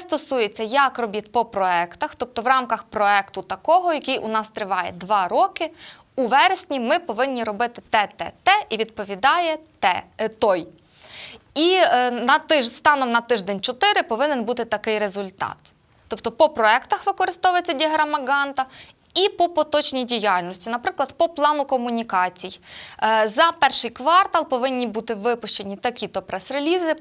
стосується як робіт по проектах, тобто в рамках проекту такого, який у нас триває два роки. У вересні ми повинні робити те, те, те, і відповідає те, е, той. І е, на тиж, станом на тиждень 4 повинен бути такий результат. Тобто по проектах використовується діаграма Ганта. І по поточній діяльності, наприклад, по плану комунікацій. Е, За перший квартал повинні бути випущені такі-то прес-релізи,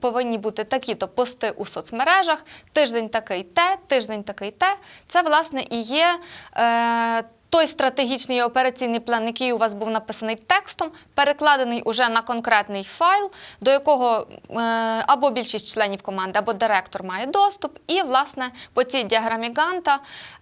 повинні бути такі-то пости у соцмережах, тиждень такий те, тиждень такий те. Це, власне, і є е, той стратегічний і операційний план, який у вас був написаний текстом, перекладений уже на конкретний файл, до якого е, або більшість членів команди, або директор має доступ. І, власне, по цій діаграмі Ганта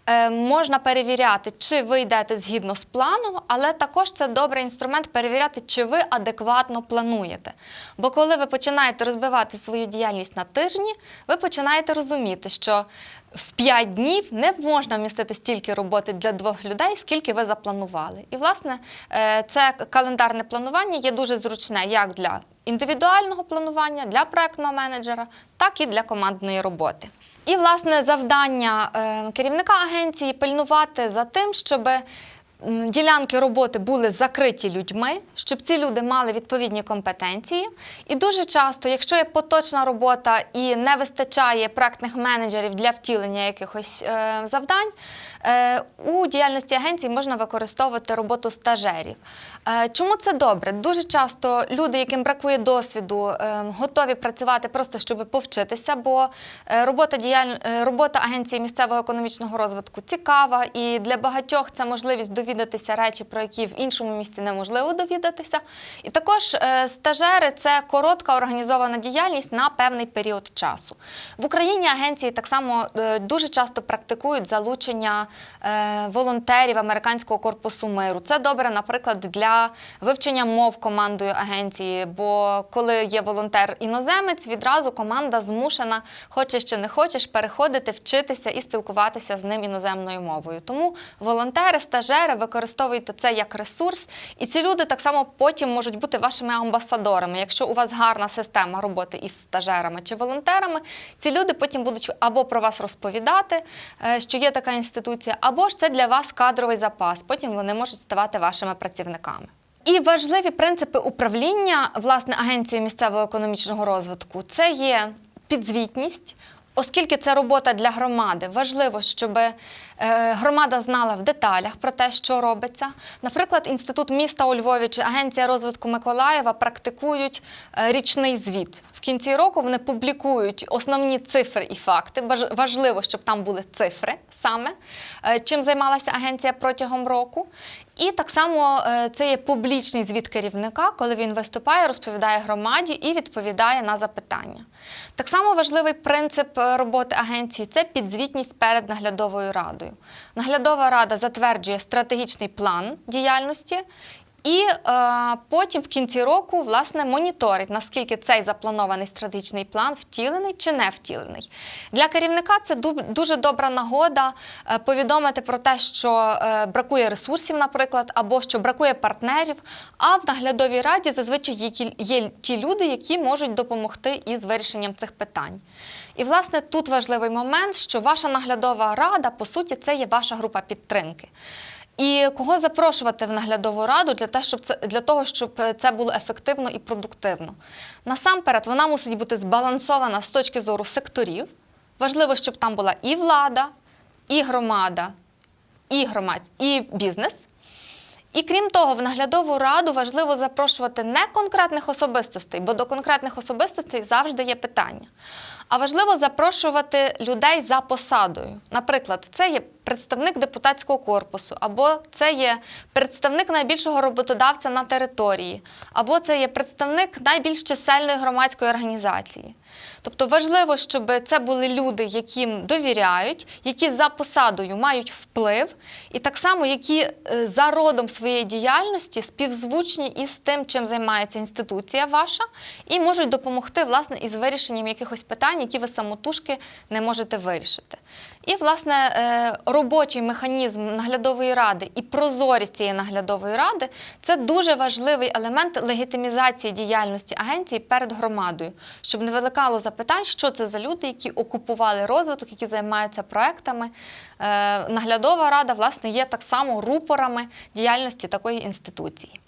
е, можна перевіряти, чи ви йдете згідно з планом, але також це добрий інструмент перевіряти, чи ви адекватно плануєте. Бо коли ви починаєте розбивати свою діяльність на тижні, ви починаєте розуміти, що в 5 днів не можна вмістити стільки роботи для двох людей, скільки ви запланували. І, власне, е, це календарне планування є дуже зручне як для індивідуального планування, для проектного менеджера, так і для командної роботи. І, власне, завдання е, керівника агенції пильнувати за тим, щоб м, ділянки роботи були закриті людьми, щоб ці люди мали відповідні компетенції. І дуже часто, якщо є поточна робота і не вистачає проектних менеджерів для втілення якихось е, завдань, е, у діяльності агенції можна використовувати роботу стажерів. Е, чому це добре? Дуже часто люди, яким бракує досвіду, готові працювати просто щоб повчитися, бо робота, діяль... робота агенції місцевого економічного розвитку цікава, і для багатьох це можливість довідатися речі, про які в іншому місці неможливо довідатися. І також е, стажери це коротка організована діяльність на певний період часу. В Україні агенції так само е, дуже часто практикують залучення е, волонтерів американського корпусу миру. Це добре, наприклад, для вивчення мов командою агенції. Бо коли є волонтер-іноземець, відразу команда змушена, хочеш чи не хочеш, переходити, вчитися і спілкуватися з ним іноземною мовою. Тому волонтери, стажери використовуйте це як ресурс, і ці люди так само потім можуть бути вашими амбасадорами. Якщо у вас гарна система роботи із стажерами чи волонтерами, ці люди потім будуть або про вас розповідати, е, що є така інституція, або ж це для вас кадровий запас. Потім вони можуть ставати вашими працівниками. І важливі принципи управління власне агенцією місцевого економічного розвитку це є підзвітність. Оскільки це робота для громади, важливо, щоб е, громада знала в деталях про те, що робиться. Наприклад, інститут міста у Львові чи Агенція розвитку Миколаєва практикують е, річний звіт. В кінці року вони публікують основні цифри і факти. Важливо, щоб там були цифри саме, е, чим займалася агенція протягом року. І так само е, це є публічний звіт керівника, коли він виступає, розповідає громаді і відповідає на запитання. Так само важливий принцип е, роботи агенції це підзвітність перед наглядовою радою. Наглядова рада затверджує стратегічний план діяльності. І е, потім в кінці року власне моніторить, наскільки цей запланований стратегічний план втілений чи не втілений. Для керівника це дуже добра нагода е, повідомити про те, що е, бракує ресурсів, наприклад, або що бракує партнерів. А в наглядовій раді зазвичай є, є ті люди, які можуть допомогти із вирішенням цих питань. І власне тут важливий момент, що ваша наглядова рада, по суті, це є ваша група підтримки. І кого запрошувати в наглядову раду для, те, щоб це, для того, щоб е, це було ефективно і продуктивно? Насамперед, вона мусить бути збалансована з точки зору секторів. Важливо, щоб там була і влада, і громада, і громадськ, і бізнес. І крім того, в наглядову раду важливо запрошувати не конкретних особистостей, бо до конкретних особистостей завжди є питання. А важливо запрошувати людей за посадою. Наприклад, це є представник депутатського корпусу, або це є представник найбільшого роботодавця на території, або це є представник найбільш чисельної громадської організації. Тобто важливо, щоб це були люди, яким довіряють, які за посадою мають вплив, і так само, які е, за родом своєї діяльності співзвучні із тим, чим займається інституція ваша, і можуть допомогти власне із вирішенням якихось питань, питань, які ви самотужки не можете вирішити. І, власне, е, робочий механізм наглядової ради і прозорість цієї наглядової ради це дуже важливий елемент легітимізації діяльності агенції перед громадою, щоб не виникало запитань, що це за люди, які окупували розвиток, які займаються проектами. Е, Наглядова рада, власне, є так само рупорами діяльності такої інституції.